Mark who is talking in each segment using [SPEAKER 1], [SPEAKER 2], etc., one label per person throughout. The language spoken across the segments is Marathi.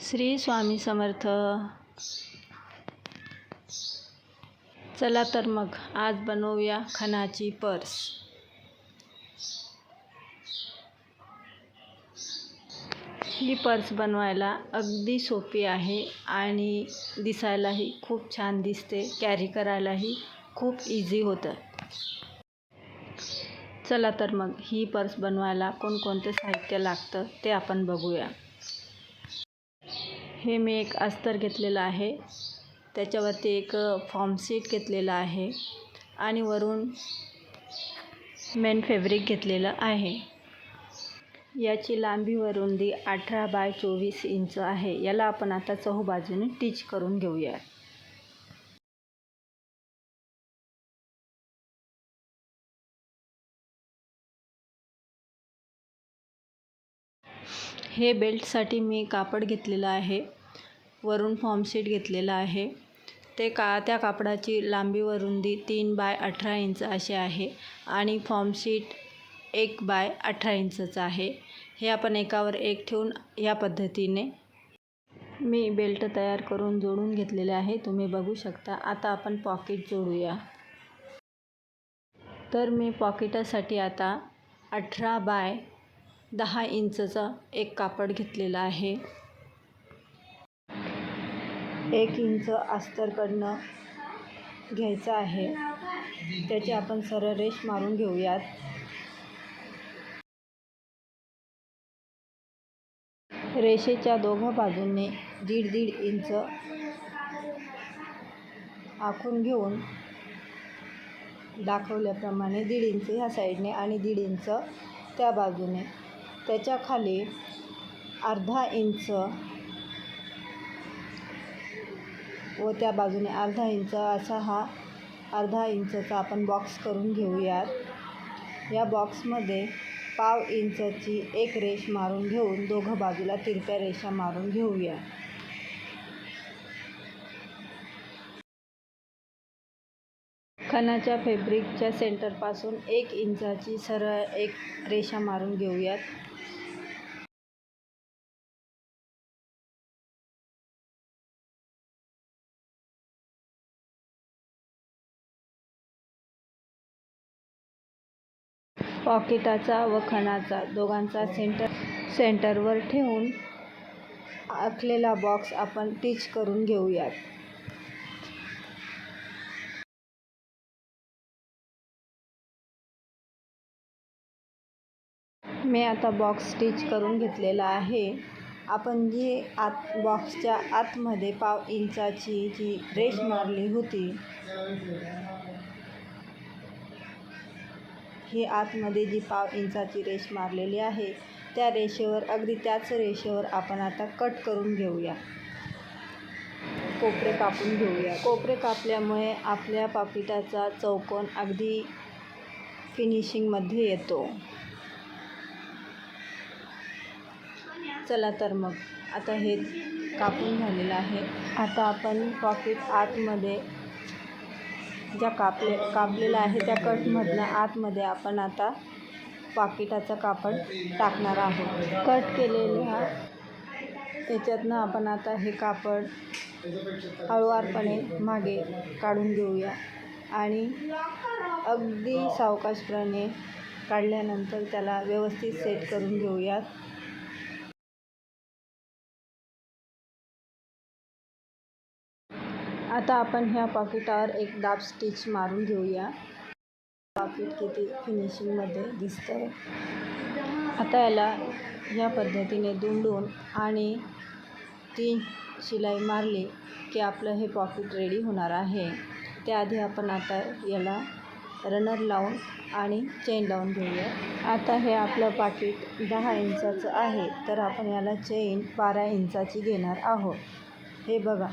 [SPEAKER 1] श्री स्वामी समर्थ. चला तर मग आज बनवूया खणाची पर्स. ही पर्स बनवायला अगदी सोपी आहे आणि दिसायलाही खूप छान दिसते कॅरी करायलाही खूप इझी होतं. चला तर मग ही पर्स बनवायला कोणकोणते साहित्य लागतं ते आपण बघूया. हे मी एक अस्तर घेतलेलं आहे. त्याच्यावरती एक फॉर्म सीट घेतलेलं आहे आणि वरून मेन फॅब्रिक घेतलेलं आहे. याची लांबी व रुंदी अठरा बाय चोवीस इंच आहे. याला आपण आता चहूबाजूने टीच करून घेऊया हे बेल्टसाठी मी कापड घेतलेलं आहे. वरून फॉर्मशीट घेतलेलं आहे. ते का त्या कापडाची लांबी व रुंदी तीन बाय अठरा इंच अशी आहे आणि फॉर्मशीट एक बाय अठरा इंचचं आहे. हे आपण एकावर एक ठेवून या पद्धतीने मी बेल्ट तयार करून जोडून घेतलेले आहे. तुम्ही बघू शकता. आता आपण पॉकेट जोडूया. तर मी पॉकेटासाठी आता अठरा बाय दहा इंचचा एक कापड घेतलेला आहे. एक इंच अस्तरकडनं घ्यायचं आहे. त्याची आपण सरळ रेष मारून घेऊयात. रेषेच्या दोघं बाजूंनी दीड दीड इंच आखून घेऊन दाखवल्याप्रमाणे दीड इंच ह्या साईडने आणि दीड इंच त्या बाजूने त्याच्याखाली अर्धा इंच व त्या बाजूने अर्धा इंच असा हा अर्धा इंचचा आपण बॉक्स करून घेऊयात. या बॉक्समध्ये पाव इंचची एक रेष मारून घेऊन दोघं बाजूला तिरप्या रेषा मारून घेऊया. खणाच्या फॅब्रिकच्या सेंटरपासून एक इंचाची सरळ एक रेषा मारून घेऊयात. पॉकेटाचा व खणाचा दोघांचा सेंटर सेंटरवर ठेवून आखलेला बॉक्स आपण टिच करून घेऊयात. मी आता बॉक्स स्टिच करून घेतलेला आहे. आपण जी आत बॉक्सच्या आतमध्ये पाव इंचाची जी रेष मारली होती ही आतमध्ये जी पाव इंचाची रेष मारलेली आहे त्या रेषेवर अगदी त्याच रेषेवर आपण आता कट करून घेऊया. कोपरे कापून घेऊया. कोपरे कापल्यामुळे आपल्या पाकिटाचा चौकोन अगदी फिनिशिंगमध्ये येतो. चला तर मग. आता हे कापून झालेलं आहे. आता आपण पॉकेट आतमध्ये ज्या कापले कापलेलं आहे त्या कटमधनं आतमध्ये आपण आता पाकिटाचं कापड टाकणार आहोत. कट केलेल्या त्याच्यातनं आपण आता हे कापड हळुवारपणे मागे काढून घेऊया. आणि अगदी सावकाशपणे काढल्यानंतर त्याला व्यवस्थित सेट करून घेऊयात. आता आपण ह्या पाकिटावर एक दाब स्टिच मारून घेऊया. पाकिट किती फिनिशिंगमध्ये दिसतं आता याला ह्या पद्धतीने दुमडून आणि तीन शिलाई मारली की आपलं हे पॉकेट रेडी होणार आहे. त्याआधी आपण आता याला रनर लावून आणि चेन लावून घेऊया. आता हे आपलं पाकिट दहा इंचाचं आहे तर आपण याला चेन बारा इंचाची घेणार आहोत. हे बघा.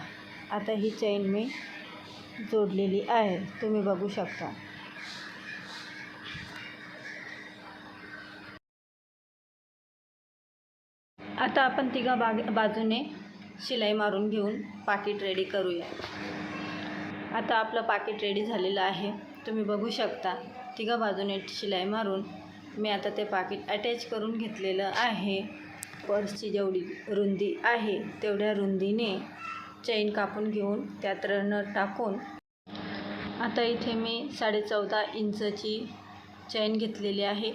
[SPEAKER 1] आता ही चैन मी जोडलेली आहे. तुम्ही बघू शकता. आता आपण तिघा बाग बाजूने शिलाई मारून घेऊन पाकिट रेडी करूया. आता आपलं पाकिट रेडी झालेलं आहे. तुम्ही बघू शकता तिघा बाजूने शिलाई मारून मी आता ते पाकिट अटॅच करून घेतलेलं आहे. पर्सची जेवढी रुंदी आहे तेवढ्या रुंदीने चैन कापून घेऊन त्यात रनर टाकून आता इथे मी साडेचौदा इंचची चैन घेतलेली आहे.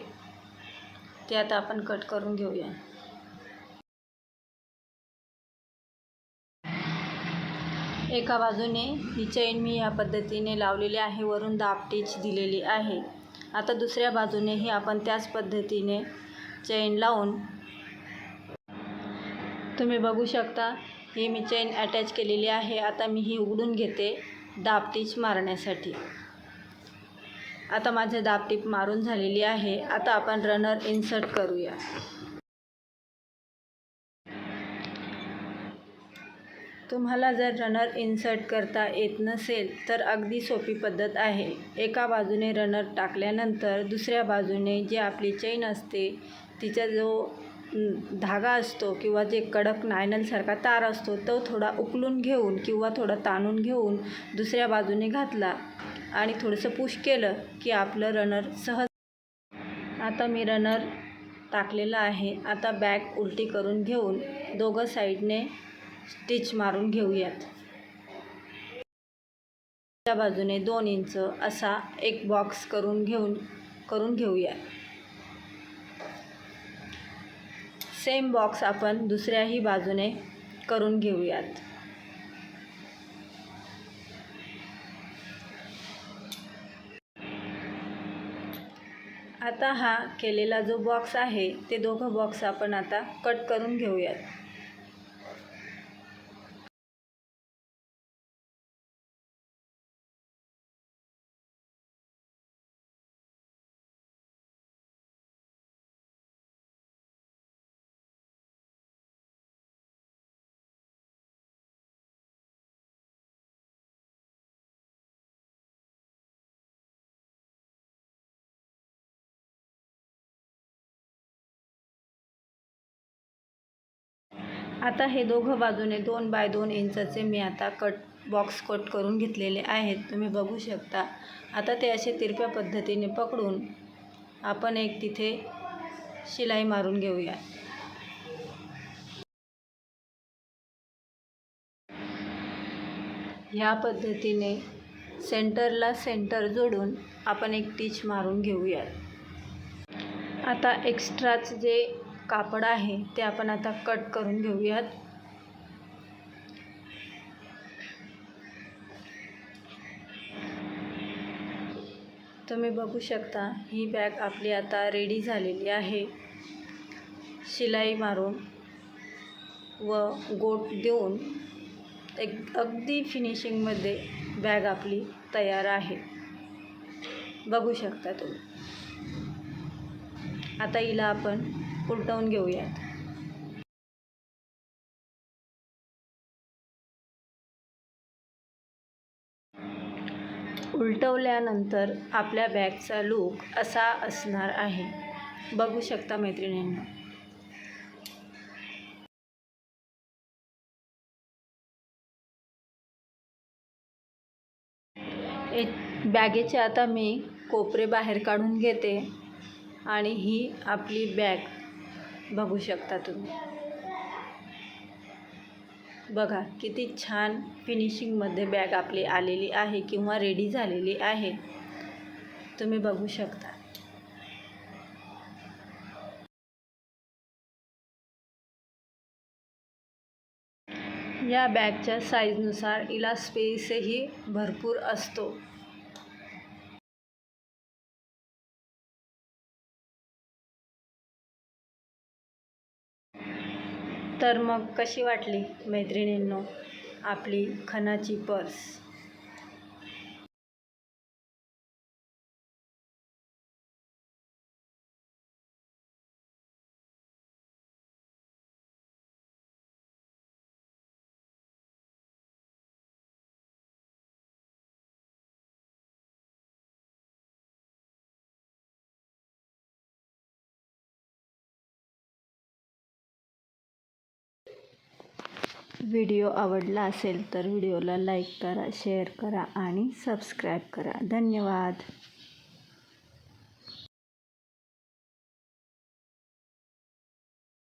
[SPEAKER 1] ते आता आपण कट करून घेऊया. एका बाजूने ही चैन मी या पद्धतीने लावलेली आहे. वरून दापटीच दिलेली आहे. आता दुसऱ्या बाजूनेही आपण त्याच पद्धतीने चैन लावून तुम्ही बघू शकता ही मी चैन अटॅच केलेली आहे. आता मी ही उघडून घेते दाबटीच मारण्यासाठी. आता माझे दाबटीप मारून झालेली आहे. आता आपण रनर इन्सर्ट करूया. तुम्हाला जर रनर इन्सर्ट करता येत नसेल तर अगदी सोपी पद्धत आहे. एका बाजूने रनर टाकल्यानंतर दुसऱ्या बाजूने जी आपली चैन असते तिचा जो धागा असतो किंवा जे कडक नायनलसारखा तार असतो तो थोडा उकलून घेऊन किंवा थोडा ताणून घेऊन दुसऱ्या बाजूने घातला आणि थोडंसं पुश केलं की आपलं रनर सहज आता मी रनर टाकलेलं आहे. आता बॅग उलटी करून घेऊन दोघं साईडने स्टिच मारून घेऊयात. त्या बाजूने दोन इंच असा एक बॉक्स करून घेऊन करून घेऊया. सेम बॉक्स आपण दुसऱ्याही बाजूने करून घेऊयात. आता हा केलेला जो बॉक्स आहे ते दोघं बॉक्स आपण आता कट करून घेऊयात. आता हे दोघं बाजूने दोन बाय दोन इंचाचे मी आता कट बॉक्स कट करून घेतलेले आहेत. तुम्ही बघू शकता. आता ते असे तिरप्या पद्धतीने पकडून आपण एक तिथे शिलाई मारून घेऊया. ह्या पद्धतीने सेंटरला सेंटर जोडून आपण एक टीच मारून घेऊयात. आता एक्स्ट्राच जे कापड आहे ते आपण आता कट करून घेऊयात. तुम्ही बघू शकता ही बॅग आपली आता रेडी झालेली आहे. शिलाई मारून व गोट देऊन एक अगदी फिनिशिंगमध्ये बॅग आपली तयार आहे. बघू शकता तुम्ही. आता हिला आपण उलटवून घेऊयात उलटवल्यानंतर आपल्या बॅगचा लूक असा असणार आहे. बघू शकता मैत्रिणींना. एक बॅगेचे आता मी कोपरे बाहेर काढून घेते आणि ही आपली बॅग बघू शकता तुम्ही. बघा किती छान फिनिशिंगमध्ये बॅग आपली आलेली आहे किंवा रेडी झालेली आहे. तुम्ही बघू शकता. या बॅगच्या साईजनुसार हिला स्पेसही भरपूर असतो. तर मग कशी वाटली मैत्रिणींनो आपली खणाची पर्स? व्हिडिओ आवडला असेल तर व्हिडिओला लाईक करा शेअर करा आणि सबस्क्राईब करा. धन्यवाद.